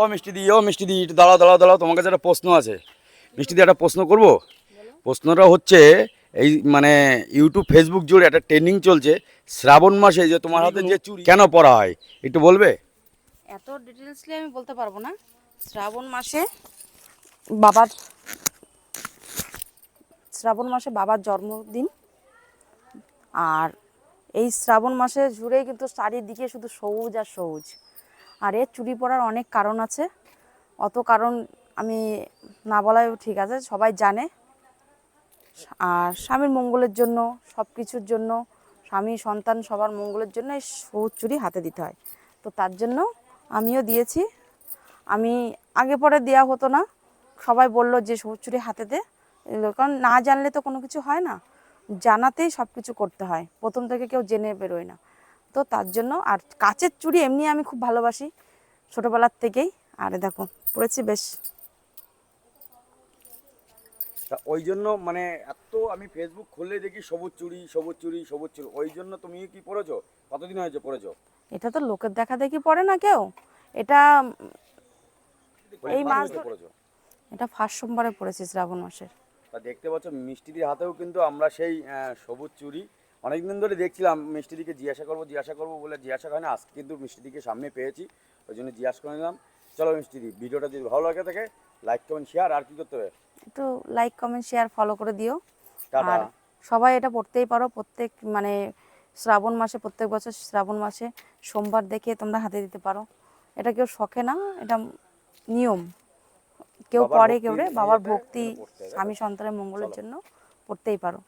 ও মিষ্টি দি, ও মিষ্টি দি, একটু দাঁড়াও দাঁড়াও দাঁড়াও, তোমার কাছে একটা প্রশ্ন আছে। মিষ্টি দি, একটা প্রশ্ন করব? প্রশ্নটা হচ্ছে, এই মানে ইউটিউব, ফেসবুক জুড়ে একটা ট্রেন্ডিং চলছে, শ্রাবণ মাসে যে তোমার হাতে যে চুড়ি, কেন পরা হয়? একটু বলবে? এত ডিটেলসলি আমি বলতে পারব না। শ্রাবণ মাসে বাবার, শ্রাবণ মাসে বাবার জন্মদিন। আর এই শ্রাবণ মাসে জুড়েই কিন্তু চারিদিকে শুধু সবুজ আর সবুজ। আর এর চুরি পড়ার অনেক কারণ আছে। অত কারণ আমি না বলাই ঠিক আছে, সবাই জানে। আর স্বামীর মঙ্গলের জন্য সব কিছুর জন্য, স্বামী, সন্তান সবার মঙ্গলের জন্য এই সবুজ চুরি হাতে দিতে হয়। তো তার জন্য আমিও দিয়েছি। আমি আগে পরে দেওয়া হতো না। সবাই বলল যে সবুজ চুরি হাতে দে। কারণ না জানলে তো কোনো কিছু হয় না। জানাতেই সব কিছু করতে হয়। প্রথম থেকে কেউ জেনে বেরোয় না। তো তার জন্য আর কাচের চুড়ি এমনি আমি খুব ভালোবাসি ছোটোবেলার থেকেই। আর দেখো পড়েছি বেশ। তা ওই জন্য মানে এত আমি ফেসবুক খুললে দেখি সবুজ চুড়ি সবুজ চুড়ি সবুজ চুড়ি। ওই জন্য তুমি কি কতদিন হয়েছে পড়েছো? এটা তো লোকের দেখা দেখি পড়ে না কেউ। এটা এই মাস এটা ফার্স্ট সোমবারে পড়েছি শ্রাবণ মাসের। তা দেখতে পাচ্ছ মিষ্টিদির হাতেও কিন্তু আমরা সেই সবুজ চুড়ি অনেকদিন ধরে দেখছিলাম মিষ্টিদিকে জিজ্ঞাসা করব জিজ্ঞাসা করব বলে জিজ্ঞাসা হয় না আজকে কিন্তু মিষ্টিদিকে সামনে পেয়েছি ওই জন্য জিজ্ঞাসা করে নিলাম। চলো মিষ্টিদি ভিডিওটা যদি ভালো লাগে থাকে লাইক কমেন্ট শেয়ার আর কি করতে হবে? একটু লাইক কমেন্ট শেয়ার ফলো করে দিও। টাটা। আর সবাই এটা পড়তেই পারো প্রত্যেক মানে শ্রাবণ মাসে প্রত্যেক বছর শ্রাবণ মাসে সোমবার দেখে তোমরা হাতে দিতে পারো। এটা কেউ শখে না এটা নিয়ম। কেউ পড়ে কেউ রে বাবার ভক্তি? স্বামী সন্তানের মঙ্গলের জন্য পড়তেই পারো।